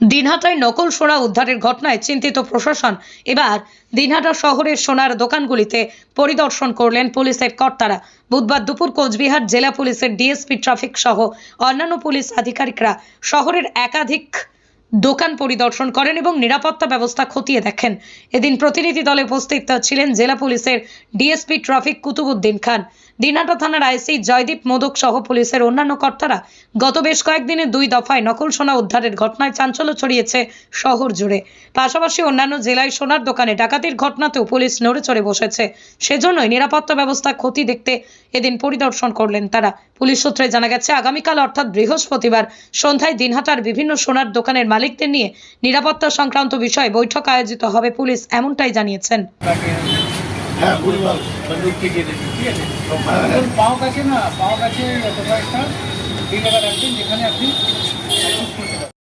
দিনহাটায় নকল সোনা উদ্ধারের ঘটনায় চিন্তিত প্রশাসন। এবার দিনহাটা শহরের সোনার দোকানগুলিতে পরিদর্শন করলেন পুলিশের কর্তারা। বুধবার দুপুর কোচবিহার জেলা পুলিশের ডিএসপি ট্রাফিক সহ অন্যান্য পুলিশ আধিকারিকরা শহরের একাধিক দোকান পরিদর্শন করেন এবং নিরাপত্তা ব্যবস্থা খতিয়ে দেখেন। এদিন প্রতিনিধি দলে উপস্থিত ছিলেন জেলা পুলিশের ডিএসপি ট্রাফিক কুতুবুদ্দিন খান। দিনহাটা থানার আইসি জয়দীপ মোদক সহ পুলিশের অন্যান্য কর্তারা গত বেশ কয়েকদিনে দুই দফায় নকল সোনা উদ্ধারের ঘটনায় চাঞ্চল্য ছড়িয়েছে শহর জুড়ে। পাশাপাশি অন্যান্য জেলায় সোনার দোকানে ডাকাতির ঘটনাতেও পুলিশ নড়ে চড়ে বসেছে। সেজন্যই নিরাপত্তা ব্যবস্থা ক্ষতি দেখতে এদিন পরিদর্শন করলেন তারা। পুলিশ সূত্রে জানা গেছে, আগামীকাল অর্থাৎ বৃহস্পতিবার সন্ধ্যায় দিনহাটার বিভিন্ন সোনার দোকানের মালিকদের নিয়ে নিরাপত্তা সংক্রান্ত বিষয়ে বৈঠক আয়োজিত হবে পুলিশ, এমনটাই জানিয়েছেন। হ্যাঁ আছে পাও কাছে না পাও কাছে এই জায়গা রাখবেন যেখানে আপনি।